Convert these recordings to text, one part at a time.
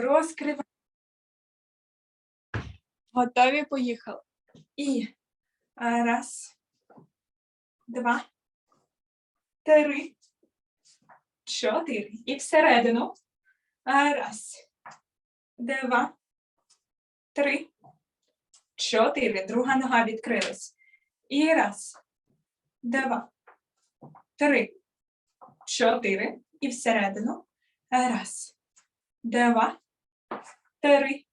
Розкриваємо. Готові, поїхали. І раз, два, три, чотири. І всередину. Раз, два, три, чотири. Друга нога відкрилась. І раз, два, три, чотири. І всередину. Раз, два, три,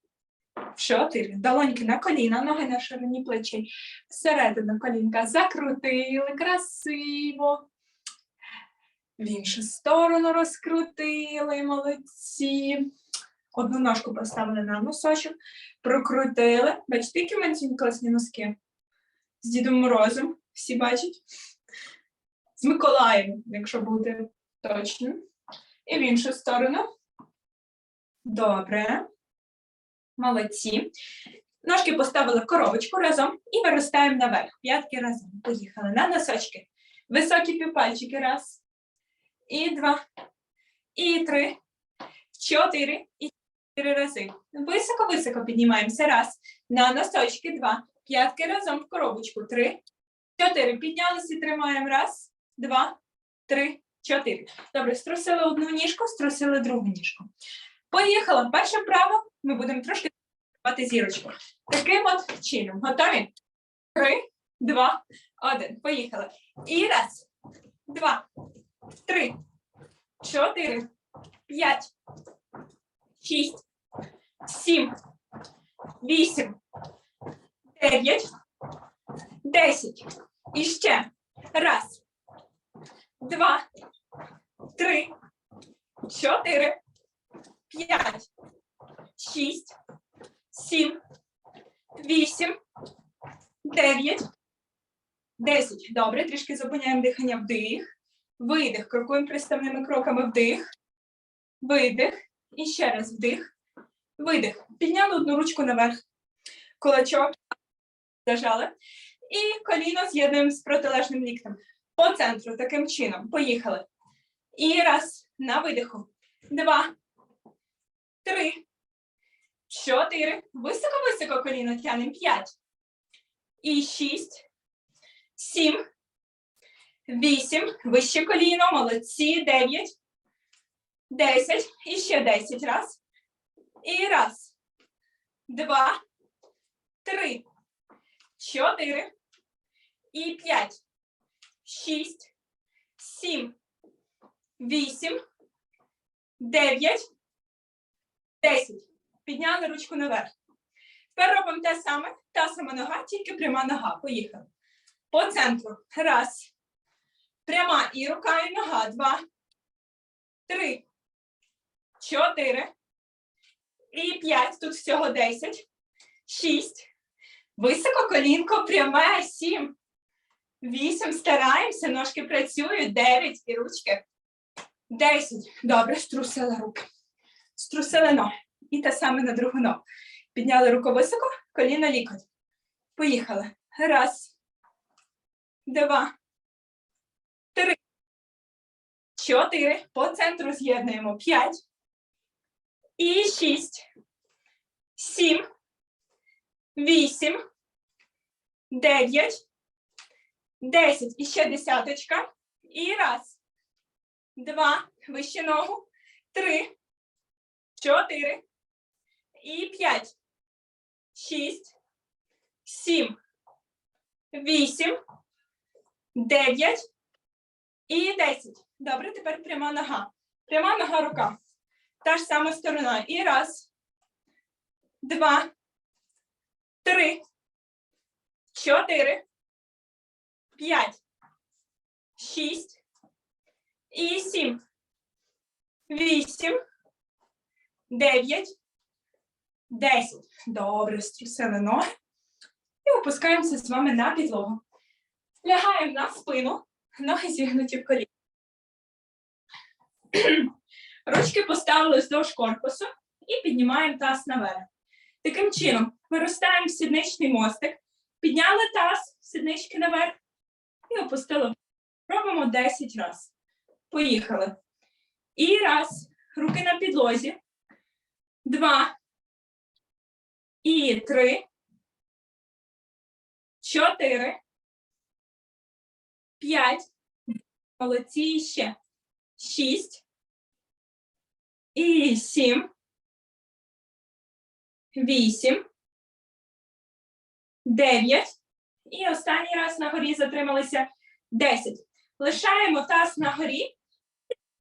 чотири. Долоньки на коліна, ноги на ширині плечей. Всередину колінка закрутили красиво. В іншу сторону розкрутили, молодці. Одну ножку поставили на носочок, прокрутили. Бачите, які мене класні носки? З Дідом Морозом. Всі бачать? З Миколаєм, якщо бути точним. І в іншу сторону. Добре. Молодці. Ножки поставили в коробочку разом і виростаємо наверх. П'ятки разом. Поїхали на носочки. Високі півпальчики. Раз. І два. І три. Чотири. І чотири рази. Високо-високо піднімаємося. Раз. На носочки. Два. П'ятки разом в коробочку. Три. Чотири. Піднялися тримаємо. Раз, два, три, чотири. Добре, струсили одну ніжку, струсили другу ніжку. Поїхала. Перше вправо. Ми будемо трошки тримати зірочку. Таким от чином. Готові? Три, два, один. Поїхали. І раз, два, три, чотири, п'ять, шість, сім, вісім, дев'ять, десять. І ще. Раз, два, три, чотири, п'ять, шість, сім, вісім, дев'ять, десять. Добре, трішки зупиняємо дихання вдих, видих. Крокуємо приставними кроками вдих, видих. І ще раз вдих, видих. Підняли одну ручку наверх. Кулачок зажали. І коліно з'єднуємо з протилежним ліктем. По центру, таким чином. Поїхали. І раз, на видиху. Два, три, чотири. Високо-високо коліно тянемо. П'ять. І шість, сім, вісім. Вище коліно. Молодці. Дев'ять. Десять. І ще десять. Раз. І раз. Два. Три. Чотири. І п'ять. Шість. Сім. Вісім. Дев'ять. Десять. Підняли ручку наверх. Тепер робимо те саме. Та сама нога, тільки пряма нога. Поїхали. По центру. Раз. Пряма і рука, і нога. Два. Три. Чотири. І п'ять. Тут всього десять. Шість. Високо колінко пряме. Сім. Вісім. Стараємося. Ножки працюють. Дев'ять. І ручки. Десять. Добре, струсили руки. Струсили ноги. І те саме на другу ногу. Підняли руку високо, коліно лікоть. Поїхали. Раз. Два. Три. Чотири. По центру з'єднуємо. П'ять. І шість. Сім. Вісім. Дев'ять. Десять. І ще десяточка. І раз. Два. Вище ногу. Три. Чотири. І п'ять. Шість. Сім. Вісім. Дев'ять. І десять. Добре, тепер пряма нога. Пряма нога рука. Та ж сама сторона. І раз. Два. Три. Чотири. П'ять. Шість. І сім. Вісім. Дев'ять. Десять. Добре, струсили ноги. І опускаємося з вами на підлогу. Лягаємо на спину, ноги зігнуті в коліна. Ручки поставили вздовж корпусу і піднімаємо таз наверх. Таким чином, виростаємо в сідничний мостик, підняли таз, сіднички наверх і опустили. Робимо 10 разів. Поїхали. І раз. Руки на підлозі. Два. І три, чотири, п'ять, молодці ще, шість, і сім, вісім, дев'ять, і останній раз на горі затрималися десять. Лишаємо таз на горі,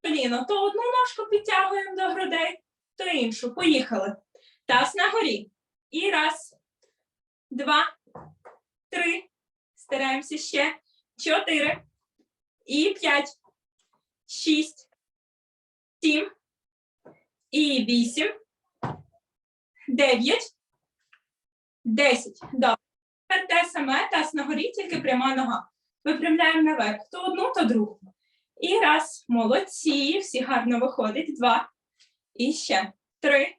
коліно, то одну ножку підтягуємо до грудей, то іншу. Поїхали. Таз на горі. І раз, два, три. Стараємося ще. Чотири. І п'ять. Шість. Сім. І вісім. Дев'ять. Десять. Добре. Те саме, таз на горі, тільки пряма нога. Випрямляємо наверх. То одну, то другу. І раз. Молодці. Всі гарно виходить. Два. І ще. Три.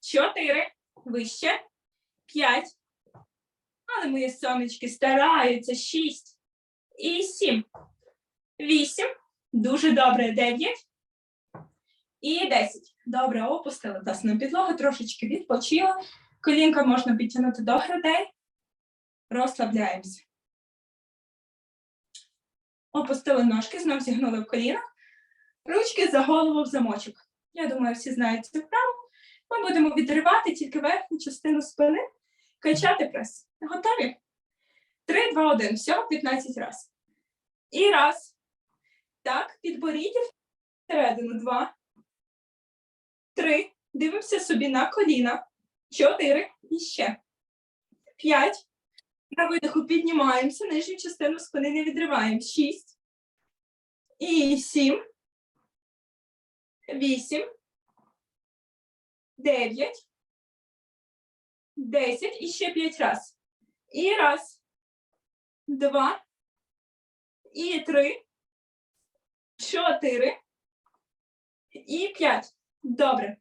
Чотири. Вище. П'ять. Але мої сонечки стараються. Шість. І сім. Вісім. Дуже добре. Дев'ять. І десять. Добре, опустили таз на підлогу, трошечки відпочила. Колінка можна підтягнути до грудей. Розслабляємося. Опустили ножки, знов зігнули в колінах. Ручки за голову в замочок. Я думаю, всі знають цю вправу. Ми будемо відривати тільки верхню частину спини, качати прес. Готові? Три, два, один. Всього 15 разів. І раз. Так, підборіддя всередину. Два. Три. Дивимося собі на коліна. Чотири. І ще. П'ять. На видиху піднімаємося, нижню частину спини не відриваємо. Шість. І сім. Вісім. Дев'ять. Десять. І ще п'ять раз. І раз. Два. І три. Чотири. І п'ять. Добре.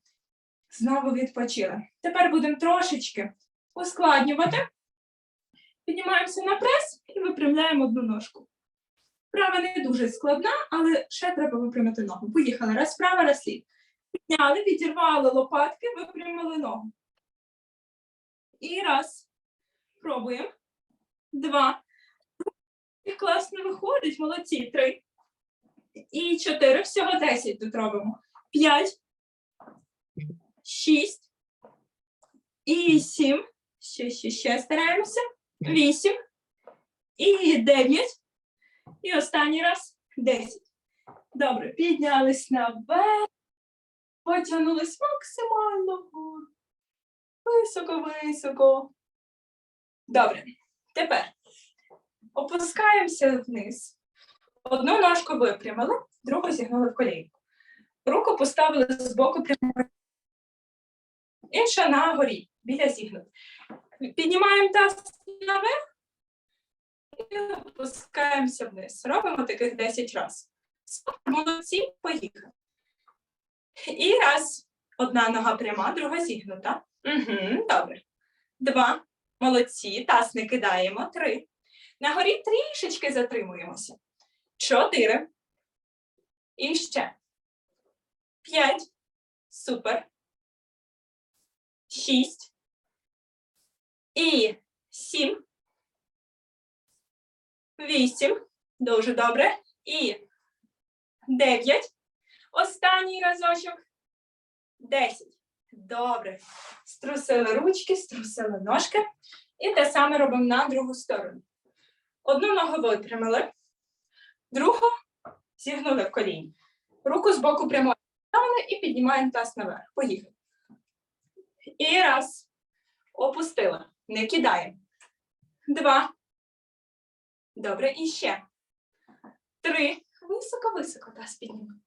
Знову відпочили. Тепер будемо трошечки ускладнювати. Піднімаємося на прес і випрямляємо одну ножку. Права не дуже складна, але ще треба випрямити ногу. Поїхали. Раз права, раз лів. Підняли, відірвали лопатки, випрямили ногу. І раз. Пробуємо. Два. Класно виходить. Молодці. Три. І чотири. Всього десять тут робимо. П'ять. Шість. І сім. Ще, ще, ще стараємося. Вісім. І дев'ять. І останній раз десять. Добре, піднялись наверх. Потягнулись максимально. Високо-високо. Добре. Тепер опускаємося вниз. Одну ножку випрямили, другу зігнули в колінку. Руку поставили з боку прямо. Інша на горі, біля зігнути. Піднімаємо таз наверх і опускаємося вниз. Робимо таких 10 разів. Молодці, поїхали. І раз. Одна нога пряма, друга зігнута. Угу, добре. Два. Молодці. Таз не кидаємо. Три. На горі трішечки затримуємося. Чотири. І ще. П'ять. Супер. Шість. І сім. Вісім. Дуже добре. І дев'ять. Останній разочок. Десять. Добре. Струсили ручки, струсили ножки. І те саме робимо на другу сторону. Одну ногу випрямили, другу зігнули в коліні. Руку з боку прямо ставили і піднімаємо таз наверх. Поїхали. І раз. Опустили. Не кидаємо. Два. Добре, і ще. Три. Високо-високо таз піднімемо.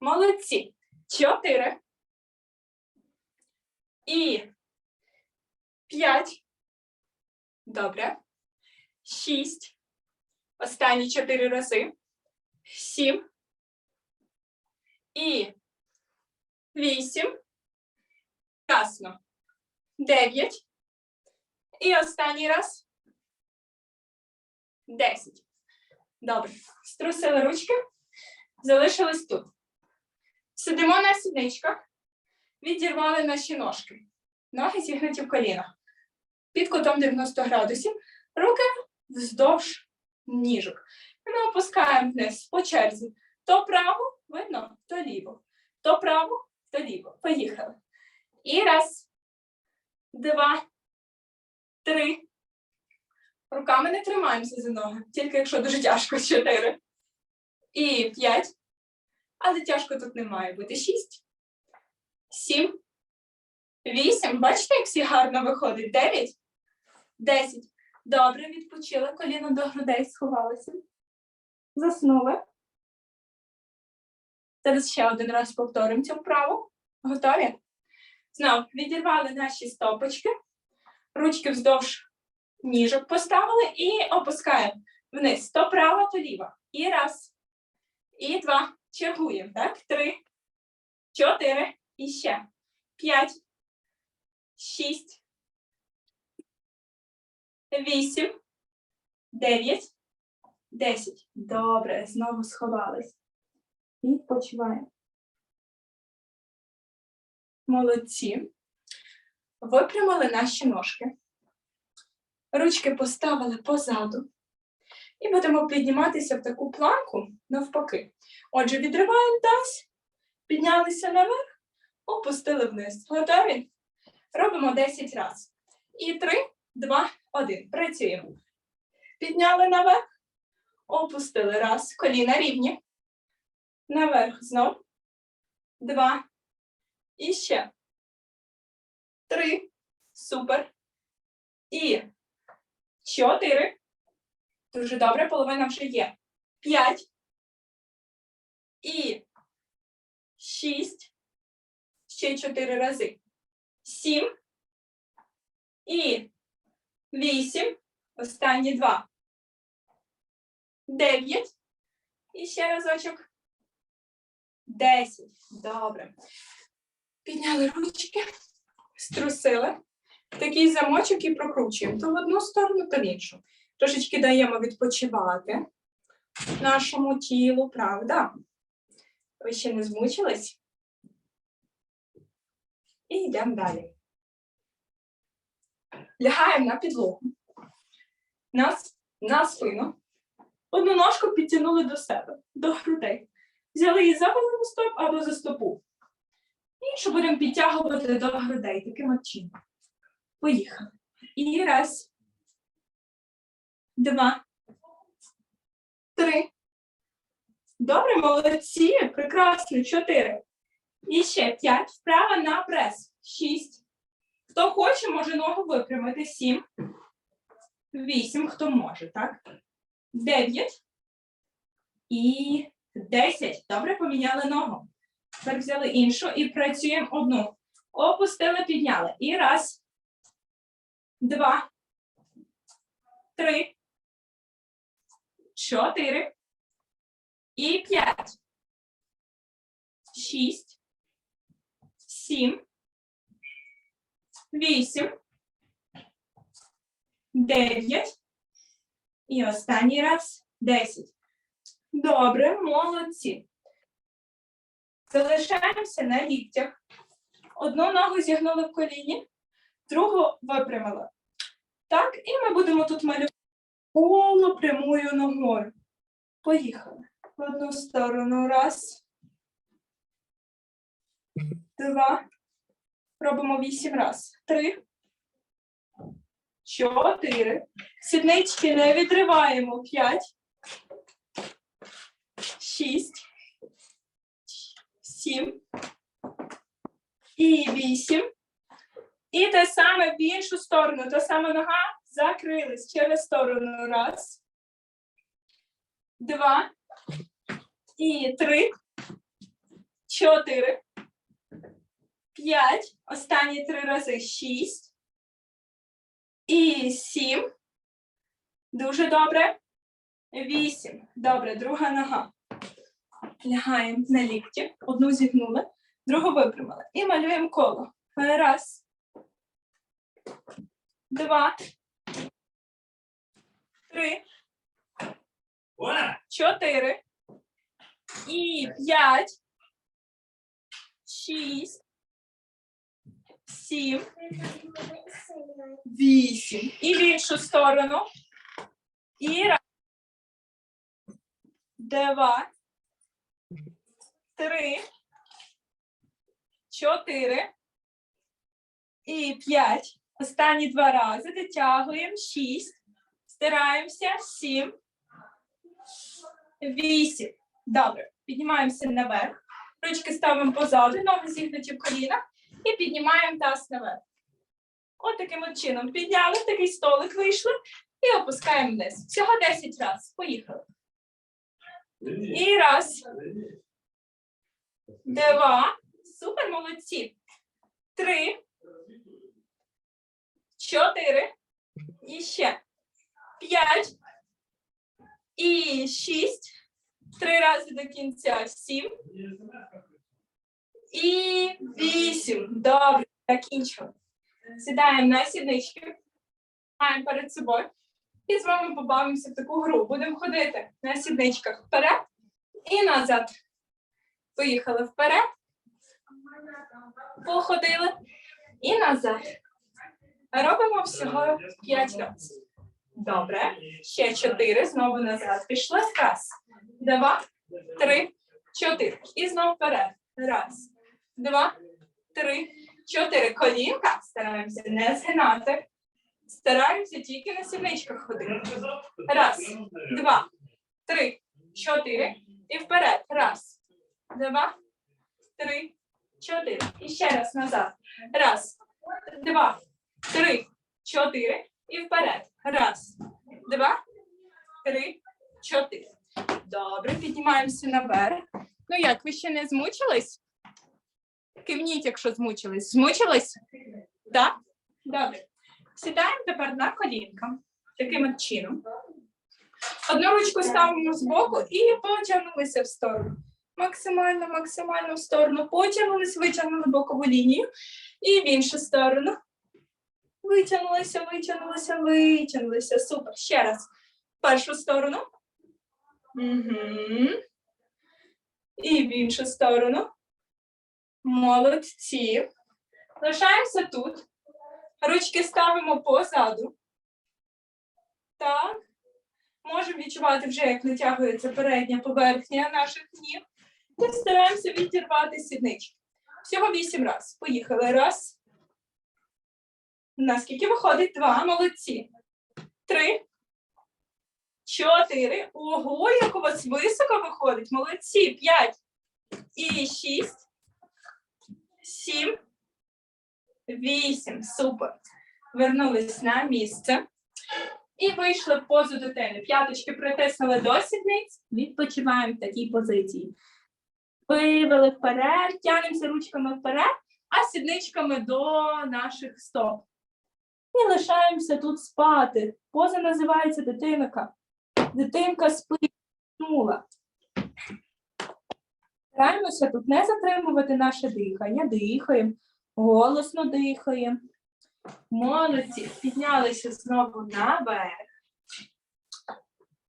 Молодці. Чотири. І п'ять. Добре. Шість. Останні чотири рази. Сім. І вісім. Ясно. Дев'ять. І останній раз. Десять. Добре. Струсили ручки. Залишились тут. Сидимо на сідничках. відірвали наші ножки. Ноги зігнуті в колінах. Під кутом 90 градусів. Руки вздовж ніжок. І ми опускаємо вниз по черзі. То право, видно, то ліво. То право, то ліво. Поїхали. І раз, два, три. Руками не тримаємося за ноги, тільки якщо дуже тяжко. Чотири. І п'ять. Але тяжко тут не має бути. Шість. Сім. Вісім. Бачите, як всі гарно виходить? Дев'ять. Десять. Добре, відпочили. Коліно до грудей сховалися. Заснули. Зараз ще один раз повторимо цю вправу. Готові? Знов відірвали наші стопочки. Ручки вздовж ніжок поставили і опускаємо вниз. То право, то ліво. І раз. І два. Чергуємо. Так? Три. Чотири. І ще. П'ять. Шість. Вісім. Дев'ять. Десять. Добре. Знову сховались. Відпочиваємо. Молодці. Випрямили наші ножки. Ручки поставили позаду. І будемо підніматися в таку планку навпаки. Отже, відриваємо таз, піднялися наверх, опустили вниз. Готові? Робимо 10 разів. І 3, 2, 1. Працюємо. Підняли наверх, опустили раз. Коліна рівні. Наверх знов. Два. І ще. Три. Супер. І чотири. Дуже добре, половина вже є. П'ять. І шість. Ще чотири рази. Сім. І вісім. Останні два. Дев'ять. І ще разочок. Десять. Добре. Підняли ручки, струсили. Такий замочок і прокручуємо то в одну сторону, то в іншу. Трошечки даємо відпочивати нашому тілу, правда? Ви ще не змучились? І йдемо далі. Лягаємо на підлогу. Нас на спину. Одну ножку підтягнули до себе, до грудей. Взяли її за голову стоп або за стопу. Іншу будемо підтягувати до грудей таким чином. Поїхали. І раз, два, три. Добре, молодці. Прекрасно. Чотири. І ще п'ять. Вправа на прес. Шість. Хто хоче, може ногу випрямити. Сім. Вісім. Хто може, так? Дев'ять. І десять. Добре, поміняли ногу. Тепер взяли іншу і працюємо одну. Опустили, підняли. І раз, два, три, чотири і п'ять. Шість, сім, вісім, дев'ять. І останній раз десять. Добре, молодці. Залишаємося на ліктях. Одну ногу зігнули в коліні, другу випрямили. Так, і ми будемо тут малювати коло прямою ногою. Поїхали. В одну сторону. Раз. Два. Робимо вісім раз. Три. Чотири. Сіднички не відриваємо. П'ять. Шість сім і вісім. І те саме в іншу сторону. Та сама нога закрилась через сторону. Раз, два, і три, чотири, п'ять. Останні три рази. Шість. І сім. Дуже добре. Вісім. Добре, друга нога. Лягаємо на лікті, одну зігнули, другу випрямили. І малюємо коло. Раз. Два. Три. Чотири. І п'ять. Шість. сім, вісім. І в іншу сторону. І раз. Два. Три. Чотири. І п'ять. Останні два рази. Дотягуємо. Шість. Стираємося. Сім. Вісім. Добре. Піднімаємося наверх. Ручки ставимо позаду, ноги зігнуті в колінах. І піднімаємо таз наверх. От таким от чином. Підняли, такий столик вийшли і опускаємо вниз. Всього 10 разів. Поїхали. І раз, два. Супер, молодці. Три. Чотири. І ще. П'ять. І шість. Три рази до кінця. Сім. І вісім. Добре, закінчили. Сідаємо на сіднички. Маємо перед собою. І з вами побавимося в таку гру. Будемо ходити на сідничках вперед і назад. Поїхали вперед. Походили і назад. Робимо всього 5 разів. Добре. Ще 4. Знову назад. Пішли. Раз, два, три, чотири. І знову вперед. Раз, два, три, чотири. Колінка. Стараємося не згинати. Стараємося тільки на сідничках ходити. Раз, два, три, чотири. І вперед. Раз, два, три, чотири. І ще раз назад. Раз, два, три, чотири. І вперед. Раз, два, три, чотири. Добре, піднімаємося наверх. Ну як, ви ще не змучились? Кивніть, якщо змучились. Змучились? Так? Добре. Сідаємо тепер на колінка. Таким от чином. Одну ручку ставимо збоку і потягнулися в сторону. Максимально, максимально в сторону. Потягнулись, витягнули бокову лінію. І в іншу сторону. Витягнулися, витягнулися, витягнулися. Супер. Ще раз. Першу сторону. Угу. І в іншу сторону. Молодці. Лишаємося тут. Ручки ставимо позаду. Так. Можемо відчувати вже, як натягується передня поверхня наших ніг. І стараємося відірвати сіднички. Всього вісім разів. Поїхали. Раз. Наскільки виходить? Два. Молодці. Три. Чотири. Ого, як у вас високо виходить. Молодці. П'ять. І шість. Сім. Вісім. Супер. Вернулись на місце. І вийшли в позу дитини. П'яточки притиснули до сідниць. Відпочиваємо в такій позиції. Вивели вперед, тягнемося ручками вперед, а сідничками до наших стоп. І лишаємося тут спати. Поза називається дитинка. Дитинка спить. Стараємося тут не затримувати наше дихання. Дихаємо, голосно дихаємо. Молодці. Піднялися знову наверх.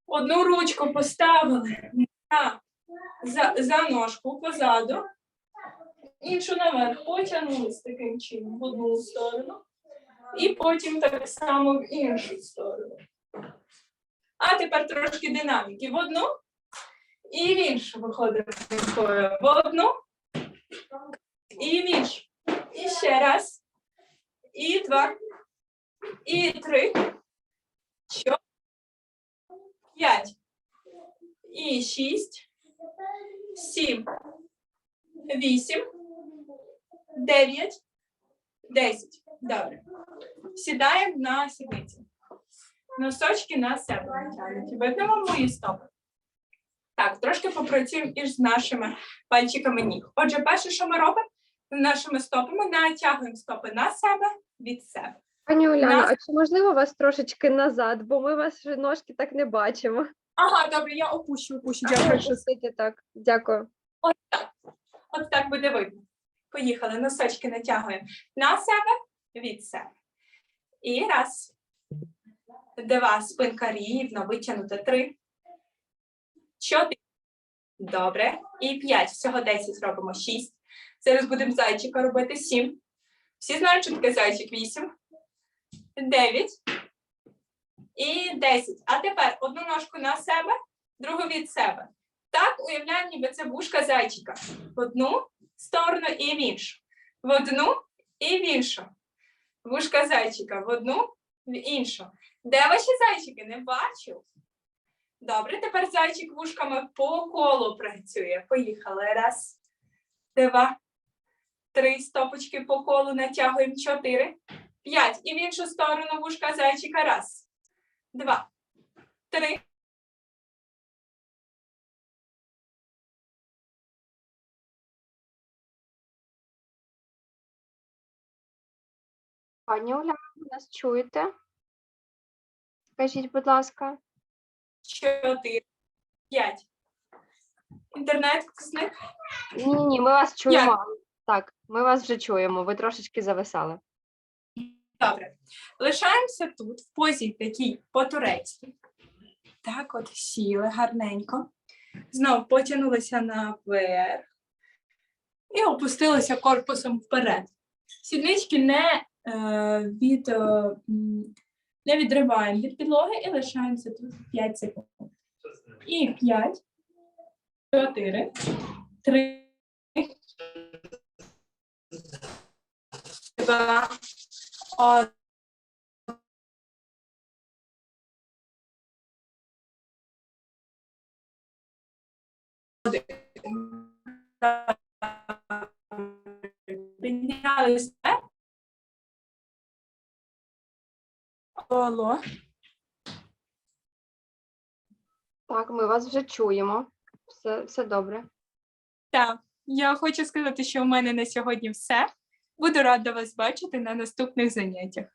Одну ручку поставили на, за, за ножку позаду. Іншу наверх потягнулись таким чином в одну сторону. І потім так само в іншу сторону. А тепер трошки динаміки. В одну і в іншу виходимо рукою. В одну і в іншу. І ще раз. І два. І три. Чотири. П'ять. І шість. Сім. Вісім. Дев'ять. Десять. Добре. Сідаємо на сідниці. Носочки на себе. Видно мої стопи? Так, трошки попрацюємо із нашими пальчиками ніг. Отже, перше, що ми робимо, нашими стопами натягуємо стопи на себе від себе. Пані Уляно, а чи можливо вас трошечки назад, бо ми ваші ножки так не бачимо. Ага, добре, я опущу, опущу. Дякую, Дякую. так. Дякую. От так. От так буде видно. Поїхали. Носочки натягуємо на себе від себе. І раз. Два. Спинка рівно, витягнута. Три. Чотири. Добре. І п'ять. Всього десять зробимо. Шість. Зараз будемо зайчика робити. Сім. Всі знають, що таке зайчик 8, 9 і 10. А тепер одну ножку на себе, другу від себе. Так уявляємо, ніби це вушка зайчика. Одну сторону і в іншу. В одну і в іншу. Вушка зайчика в одну, в іншу. Де ваші зайчики? Не бачу. Добре, тепер зайчик вушками по колу працює. Поїхали. Раз, два, три стопочки по колу натягуємо. Чотири, п'ять. І в іншу сторону вушка зайчика. Раз, два, три. Пані Уляна, ви нас чуєте? Скажіть, будь ласка. чотири, п'ять. Інтернет зник. Ні, ні, ми вас чуємо. Так, ми вас вже чуємо. Ви трошечки зависали. Добре. Лишаємося тут, в позі такій по-турецькій. Так, от сіли гарненько. Знову потягнулися наверх і опустилися корпусом вперед. Сіднички не, від, е, не відриваємо від підлоги і лишаємося тут 5 секунд. І 5, 4, 3, 2, один. Піднялися. Алло. Так, ми вас вже чуємо. Все, все добре. Так, я хочу сказати, що у мене на сьогодні все. Буду рада вас бачити на наступних заняттях.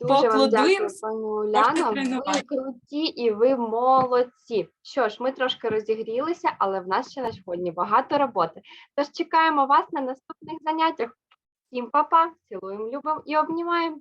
Дуже вам дякую, пані Уляна. Ви тренувати. круті і ви молодці. Що ж, ми трошки розігрілися, але в нас ще на сьогодні багато роботи. Тож чекаємо вас на наступних заняттях. Всім па-па, цілуємо, любимо і обнімаємо.